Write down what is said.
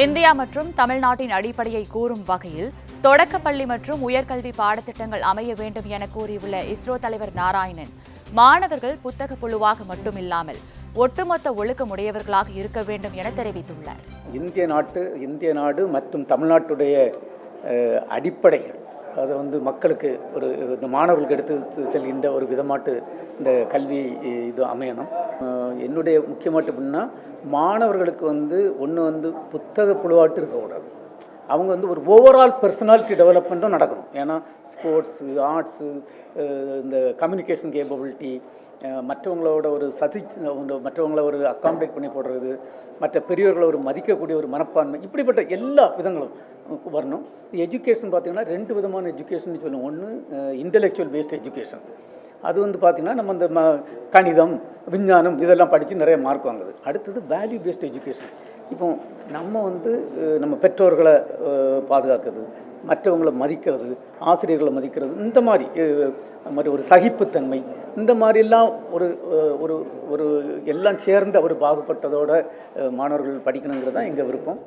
India மற்றும் தமிழ்நாட்டின் அடிப்படையை கூறும் வகையில் தொடக்கப்பள்ளி மற்றும் உயர்கல்வி பாடத்திட்டங்கள் அமைய வேண்டும் என கூறியுள்ள இஸ்ரோ தலைவர் நாராயணன் மாணவர்கள் புத்தக புழுவாக மட்டுமில்லாமல் ஒட்டுமொத்த ஒழுக்கமுடையவர்களாக இருக்க வேண்டும் என தெரிவித்துள்ளார். இந்திய நாட்டு இந்திய நாடு மற்றும் தமிழ்நாட்டுடைய அடிப்படைகள் அதை வந்து மக்களுக்கு ஒரு இந்த மாணவர்களுக்கு எடுத்து செல்கின்ற ஒரு விதமாட்டு இந்த கல்வி இது அமையணும். என்னுடைய முக்கியமாட்டு அப்படின்னா மாணவர்களுக்கு வந்து ஒன்று வந்து புத்தக புழுவாட்டு இருக்கக்கூடாது. அவங்க வந்து ஒரு ஓவரால் பர்சனாலிட்டி டெவலப்மெண்ட்டும் நடக்கணும். ஏன்னா ஸ்போர்ட்ஸு ஆர்ட்ஸு இந்த கம்யூனிகேஷன் கேப்பபிலிட்டி மற்றவங்களோட ஒரு சதி மற்றவங்கள ஒரு அக்காமடேட் பண்ணி போடுறது மற்ற பெரியவர்களை ஒரு மதிக்கக்கூடிய ஒரு மனப்பான்மை இப்படிப்பட்ட எல்லா விதங்களும் வரணும். எஜுகேஷன் பார்த்திங்கன்னா ரெண்டு விதமான எஜுகேஷன் சொல்லுவோம். ஒன்று இன்டெலெக்சுவல் பேஸ்ட் எஜுகேஷன் அது வந்து பார்த்திங்கன்னா நம்ம இந்த ம கணிதம் விஞ்ஞானம் இதெல்லாம் படித்து நிறைய மார்க் வாங்குது. அடுத்தது வேல்யூ பேஸ்ட் எஜுகேஷன் இப்போ நம்ம வந்து நம்ம பெற்றோர்களை பாதுகாக்கிறது மற்றவங்களை மதிக்கிறது ஆசிரியர்களை மதிக்கிறது இந்த மாதிரி மாதிரி ஒரு சகிப்புத்தன்மை இந்த மாதிரிலாம் ஒரு ஒரு ஒரு எல்லாம் சேர்ந்த ஒரு பாகுபட்டதோட மாணவர்கள் படிக்கணுங்கிறது தான் எங்கள் விருப்பம்.